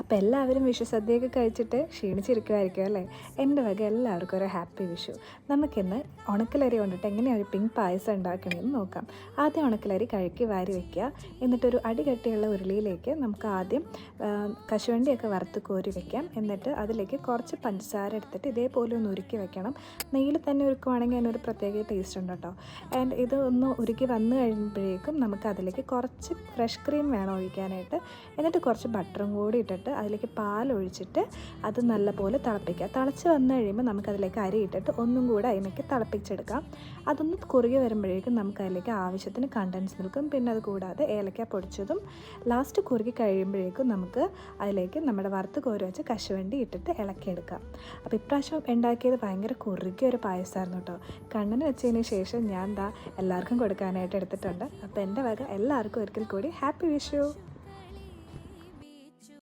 അപ്പോൾ എല്ലാവരും വിഷു സദ്യയൊക്കെ കഴിച്ചിട്ട് ക്ഷീണിച്ചിരിക്കുമായിരിക്കും അല്ലേ? എന്റെ വക എല്ലാവർക്കും ഒരു ഹാപ്പി വിഷു. നമുക്കിന്ന് ഉണക്കലരി കൊണ്ടിട്ട് എങ്ങനെയാണ് ഒരു പിങ്ക് പായസം ഉണ്ടാക്കണമെന്ന് നോക്കാം. ആദ്യം ഉണക്കലരി കഴുകി വാരി വെക്കുക. എന്നിട്ടൊരു അടി കട്ടിയുള്ള ഉരുളിയിലേക്ക് നമുക്ക് ആദ്യം കശുവണ്ടിയൊക്കെ വറുത്ത് കോരി വെക്കാം. എന്നിട്ട് അതിലേക്ക് കുറച്ച് പഞ്ചസാര എടുത്തിട്ട് ഇതേപോലെ ഒന്ന് ഉരുക്കി വെക്കണം. നെയ്യിൽ തന്നെ ഉരുക്കുവാണെങ്കിൽ അതിനൊരു പ്രത്യേക ടേസ്റ്റ് ഉണ്ട് കേട്ടോ. ആൻഡ് ഇത് ഒന്ന് ഉരുക്കി വന്നു കഴിയുമ്പോഴേക്കും നമുക്ക് അതിലേക്ക് കുറച്ച് ഫ്രഷ് ക്രീം വേണം ഒഴിക്കാനായിട്ട്. എന്നിട്ട് കുറച്ച് ബട്ടറും കൂടി ഇട്ടിട്ട് അതിലേക്ക് പാലൊഴിച്ചിട്ട് അത് നല്ലപോലെ തിളപ്പിക്കുക. തിളച്ച് വന്നു കഴിയുമ്പോൾ നമുക്കതിലേക്ക് അരി ഇട്ടിട്ട് ഒന്നും കൂടെ അതിലേക്ക് തിളപ്പിച്ചെടുക്കാം. അതൊന്ന് കുറുകി വരുമ്പോഴേക്കും നമുക്ക് അതിലേക്ക് ആവശ്യത്തിന് കണ്ടൻസ് മിൽക്കും പിന്നെ അത് കൂടാതെ ഏലക്ക പൊടിച്ചതും ലാസ്റ്റ് കുറുകി കഴിയുമ്പോഴേക്കും നമുക്ക് അതിലേക്ക് നമ്മുടെ വറുത്ത് കോരി വെച്ച് കശുവണ്ടി ഇട്ടിട്ട് ഇളക്കിയെടുക്കാം. അപ്പോൾ ഇപ്രാവശ്യം ഉണ്ടാക്കിയത് ഭയങ്കര കുറുകിയ ഒരു പായസമായിരുന്നു കേട്ടോ. കണ്ണന് വെച്ചതിന് ശേഷം ഞാൻ ദാ എല്ലാവർക്കും കൊടുക്കാനായിട്ട് എടുത്തിട്ടുണ്ട്. അപ്പോൾ എന്റെ വക എല്ലാവർക്കും ഒരിക്കൽ കൂടി ഹാപ്പി വിഷു.